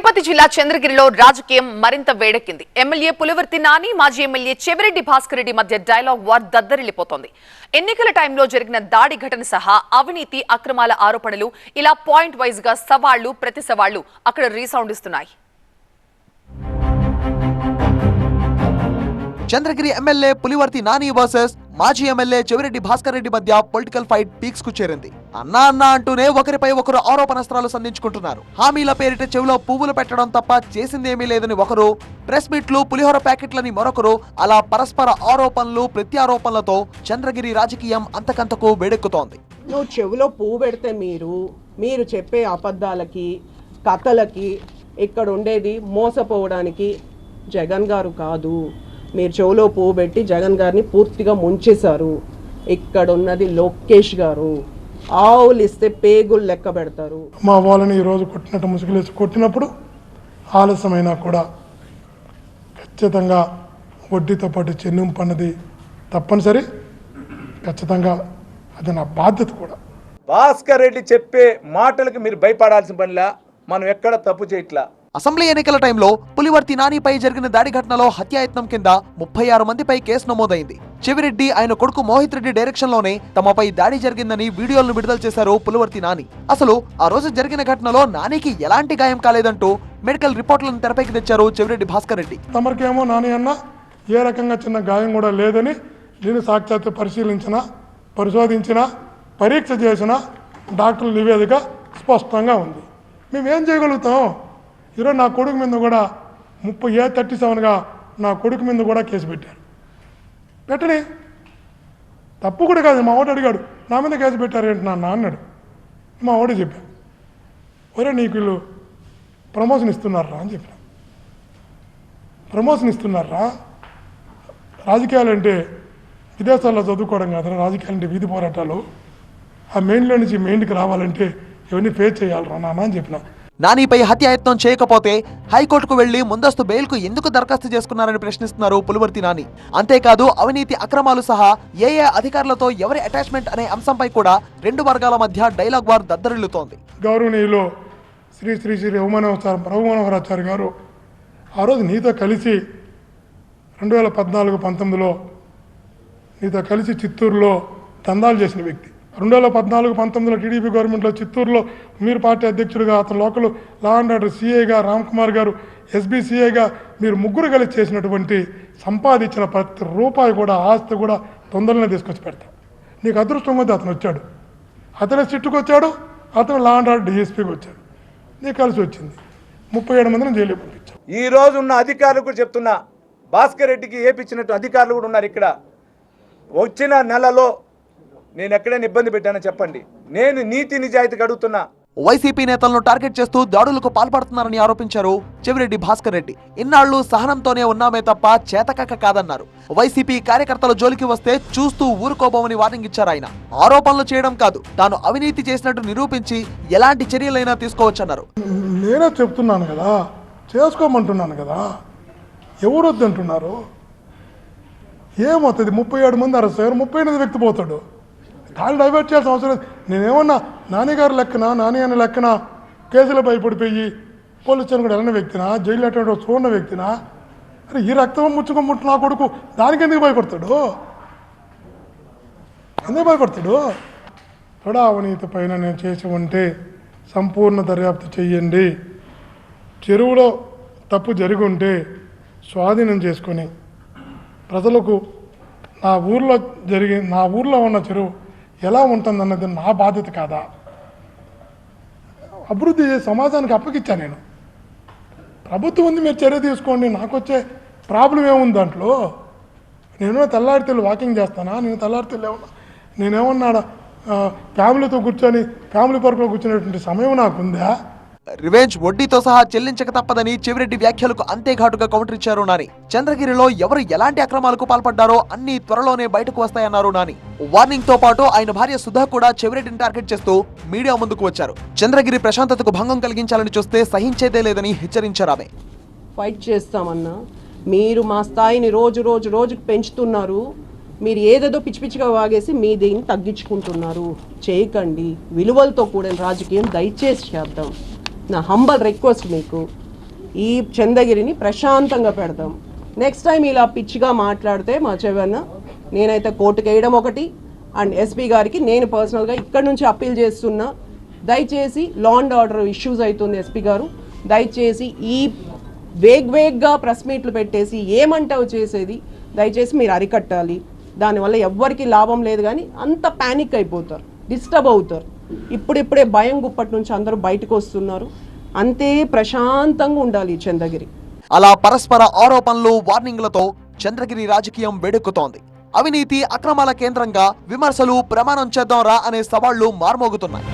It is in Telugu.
తిరుపతి జిల్లా చంద్రగిరిలో రాజకీయం మరింత వేడెక్కింది. ఎమ్మెల్యే పులివర్తి నాని మాజీ ఎమ్మెల్యే చెవిరెడ్డి భాస్కర్ రెడ్డి మధ్య డైలాగ్ వార్ దద్దరిల్లిపోతోంది. ఎన్నికల టైంలో జరిగిన దాడి ఘటన సహా అవినీతి అక్రమాల ఆరోపణలు ఇలా పాయింట్ వైజ్గా సవాళ్ళు ప్రతి సవాళ్ళు అక్కడ రీసౌండ్ ఇస్తున్నాయి. చంద్రగిరి ఎమ్మెల్యే పులివర్తి నాని వర్సెస్ మాజీ ఎమ్మెల్యే చెవిరెడ్డి భాస్కర్ రెడ్డి మధ్య పొలిటికల్ ఫైట్ పీక్స్కు చేరింది. అన్నా అన్నా అంటూనే ఒకరిపై ఒకరు ఆరోపణస్త్రాలు సంధించుకుంటున్నారు. హామీల పేరిట చెవిలో పువ్వులు పెట్టడం తప్ప చేసిందేమీ లేదని ఒకరు ప్రెస్ మీట్లు పులిహోర ప్యాకెట్లని మరొకరు అలా పరస్పర ఆరోపణలు ప్రత్యారోపణలతో చంద్రగిరి రాజకీయం అంతకంతకు వేడెక్కుతోంది. నువ్వు చెవిలో పువ్వు పెడితే మీరు మీరు చెప్పే అబద్ధాలకి కథలకి ఇక్కడ ఉండేది మోసపోవడానికి జగన్ గారు కాదు. మీరు చెవిలో పువ్వు పెట్టి జగన్ గారిని పూర్తిగా ముంచేశారు. ఇక్కడ ఉన్నది లోకేష్ గారు. ఆవులు ఇస్తే పేగులు లెక్క పెడతారు. మా వాళ్ళని ఈరోజు కొట్టినట్టు ముసుగులేసి కొట్టినప్పుడు ఆలస్యమైనా కూడా ఖచ్చితంగా వడ్డీతో పాటు చెల్లింపు అన్నది తప్పనిసరి. ఖచ్చితంగా అది నా బాధ్యత కూడా. భాస్కర్ రెడ్డి చెప్పే మాటలకు మీరు భయపడాల్సిన పనిలా మనం ఎక్కడ తప్పు చేయట్లా? అసెంబ్లీ ఎన్నికల టైంలో పులివర్తి నానిపై జరిగిన దాడి ఘటనలో హత్యాయత్నం కింద ముప్పై ఆరు మందిపై కేసు నమోదైంది. చెవిరెడ్డి ఆయన కొడుకు మోహిత్ రెడ్డి డైరెక్షన్లోనే తమపై దాడి జరిగిందని వీడియోలను విడుదల చేశారు పులివర్తి నాని. అసలు ఆ రోజు జరిగిన ఘటనలో నానికి ఎలాంటి గాయం కాలేదంటూ మెడికల్ రిపోర్టులను తెరపైకి తెచ్చారు చెవిరెడ్డి భాస్కర్ రెడ్డి. తమరికేమో నాని అన్న ఏ రకంగా చిన్న గాయం కూడా లేదని నేను సాక్షాత్తు పరిశీలించిన పరిశోధించిన పరీక్ష చేసిన డాక్టర్ల నివేదిక స్పష్టంగా ఉంది. మేము ఏం చేయగలుగుతాం? ఈరోజు నా కొడుకు మీద కూడా ముప్పై ఏ థర్టీ సెవెన్గా నా కొడుకు మీద కూడా కేసు పెట్టారు. పెట్టని తప్పు కూడా కాదు మా ఓటు అడిగాడు నా మీద కేసు పెట్టారు ఏంటి నాన్నడు మా ఓడి చెప్పాను ఒరే నీకు వీళ్ళు ప్రమోషన్ ఇస్తున్నారా అని చెప్పాను. ప్రమోషన్ ఇస్తున్నారా? రాజకీయాలు అంటే విదేశాల్లో చదువుకోవడం కాదు రాజకీయాలు అంటే వీధి పోరాటాలు. ఆ మెయిన్లో నుంచి మెయిన్కి రావాలంటే ఇవన్నీ ఫేస్ చేయాలరా నాన్న అని చెప్పిన. నానిపై హత్యాయత్నం చేయకపోతే హైకోర్టుకు వెళ్ళి ముందస్తు బెయిల్కు ఎందుకు దరఖాస్తు చేసుకున్నారని ప్రశ్నిస్తున్నారు పులివర్తి నాని. అంతేకాదు అవినీతి అక్రమాలు సహా ఏ ఏ అధికారులతో ఎవరి అటాచ్మెంట్ అనే అంశంపై కూడా రెండు వర్గాల మధ్య డైలాగ్ వార్ దద్దరిల్లుతోంది. గౌరవనీయులు శ్రీ శ్రీ శ్రీ రఘుమనోహర్ రఘుమనోహరాచార్య గారు ఆ రోజు నీతో కలిసి రెండు వేల పద్నాలుగు పంతొమ్మిదిలో నీతో కలిసి చిత్తూరులో దందాలు చేసిన వ్యక్తి. రెండు వేల పద్నాలుగు పంతొమ్మిదిలో టీడీపీ గవర్నమెంట్లో చిత్తూరులో మీరు పార్టీ అధ్యక్షుడిగా అతను లోకల్ లా అండ్ ఆర్డర్ సీఏగా రామ్ కుమార్ గారు ఎస్బీసీఏగా మీరు ముగ్గురు కలిసి చేసినటువంటి సంపాదించిన ప్రతి రూపాయి కూడా ఆస్తి కూడా తొందరనే తీసుకొచ్చి పెడతా. నీకు అదృష్టం కొద్దీ అతను వచ్చాడు. అతను సిట్టుకు వచ్చాడు అతను లా అండ్ ఆర్డర్ డిఎస్పీకి వచ్చాడు. నీకు కలిసి వచ్చింది. ముప్పై ఏడు మందిని జైలు పంపించాం. ఈ రోజు ఉన్న అధికారులు కూడా చెప్తున్నా భాస్కర్ రెడ్డికి ఏపిచ్చినట్టు అధికారులు కూడా ఉన్నారు ఇక్కడ. వచ్చిన నెలలో నేను ఎక్కడైనా ఇబ్బంది పెట్టానో చెప్పండి. నేను నీతి నిజాయితీకి అడుగుతున్నా వైసీపీ నేతలను టార్గెట్ చేస్తూ దాడులకు పాల్పడుతున్నారని ఆరోపించారు చెవిరెడ్డి భాస్కర్ రెడ్డి. ఇన్నాళ్ళు సహనంతోనే ఉన్నామే తప్ప చేతకక్క కాదన్నారు. వైసీపీ కార్యకర్తల జోలికి వస్తే చూస్తూ ఊరుకోబోమని వార్నింగ్ ఇచ్చారు ఆయన. ఆరోపణలు చేయడం కాదు తాను అవినీతి చేసినట్టు నిరూపించి ఎలాంటి చర్యలైనా తీసుకోవచ్చన్నారు. నేనే చెప్తున్నాను కదా చేసుకోమంటున్నాను కదా. ఎవరు వద్దంటున్నారు ఏమవుతుంది? ముప్పై ఏడు మంది అరెస్ట్ అయ్యారు ముప్పై ఎనిమిది వ్యక్తి పోతాడు. కాళ్ళు డైవర్ట్ చేయాల్సిన అవసరం లేదు. నేనేమన్నా నాన్నగారు లెక్కన నాని అని లెక్కన? కేసులు భయపడిపోయి పోలీస్ స్టేషన్ కూడా వెళ్ళిన వ్యక్తినా జైలు అటువంటి చూడని వ్యక్తినా? అరే ఈ రక్తం ముచ్చుకోముట్టు నా కొడుకు దానికి ఎందుకు భయపడతాడు? ఎందుకు భయపడతాడు? కూడా అవినీతి పైన నేను చేసి ఉంటే సంపూర్ణ దర్యాప్తు చెయ్యండి చెరువులో తప్పు జరిగి ఉంటే స్వాధీనం చేసుకొని ప్రజలకు నా ఊర్లో జరిగి నా ఊర్లో ఉన్న చెరువు ఎలా ఉంటుందన్నది నా బాధ్యత కాదా? అభివృద్ధి సమాజానికి అప్పగిచ్చా నేను? ప్రభుత్వం ఉంది మీరు చర్య తీసుకోండి నాకు వచ్చే ప్రాబ్లం ఏముంది దాంట్లో? నేను తెల్లారితెల్లు వాకింగ్ చేస్తానా? నేను తెల్లారితెల్లు ఏమన్నా నేనేమన్నా ఫ్యామిలీతో కూర్చొని ఫ్యామిలీ పార్క్లో కూర్చునేటువంటి సమయం నాకుందా? రివెంజ్ వడ్డీతో సహా చెల్లించక తప్పదని చెవిరెడ్డి వ్యాఖ్యలకు అంతే ఘాటుగా కౌంటర్ ఇచ్చారు నాని. చంద్రగిరిలో ఎవరు ఎలాంటి అక్రమాలకు పాల్పడ్డారో అన్ని త్వరలోనే బయటకు వస్తాయన్నారు నాని. వార్నింగ్తో పాటు ఆయన భార్య సుధా కూడా చెవిరెడ్డిని టార్గెట్ చేస్తూ మీడియా ముందుకు వచ్చారు. చంద్రగిరి ప్రశాంతతకు భంగం కలిగించాలని చూస్తే సహించేదే లేదని హెచ్చరించారు ఆమె. ఫైట్ చేస్తామన్నా మీరు మా స్థాయిని రోజు రోజు రోజుకు పెంచుతున్నారు మీరు ఏదేదో పిచ్చి పిచ్చిగా వాగేసి మీ దీన్ని తగ్గించుకుంటున్నారు. చేయకండి. విలువలతో కూడిన రాజకీయం దయచేసి చేద్దాం. నా హంబల్ రిక్వెస్ట్ మీకు. ఈ చందగిరిని ప్రశాంతంగా పెడతాం నెక్స్ట్ టైం ఇలా పిచ్చిగా మాట్లాడితే మా చెవన్న నేనైతే కోర్టుకు వేయడం ఒకటి. అండ్ ఎస్పీ గారికి నేను పర్సనల్గా ఇక్కడ నుంచి అప్పీల్ చేస్తున్నా. దయచేసి లా అండ్ ఆర్డర్ ఇష్యూస్ అవుతుంది ఎస్పీ గారు. దయచేసి ఈ వేగ్ వేగ్గా ప్రెస్ మీట్లు పెట్టేసి ఏమంటావు చేసేది? దయచేసి మీరు అరికట్టాలి. దానివల్ల ఎవ్వరికి లాభం లేదు కానీ అంత ప్యానిక్ అయిపోతారు. డిస్టర్బ్ అవుతారు. ఇప్పుడిప్పుడే భయం గుప్పటి నుంచి అందరూ బయటకు వస్తున్నారు. అంతే ప్రశాంతంగా ఉండాలి చంద్రగిరి. అలా పరస్పర ఆరోపణలు వార్నింగ్లతో చంద్రగిరి రాజకీయం వేడెక్కుతోంది. అవినీతి అక్రమాల కేంద్రంగా విమర్శలు ప్రమాణం చేద్దాం రా అనే సవాళ్ళు మార్మోగుతున్నాయి.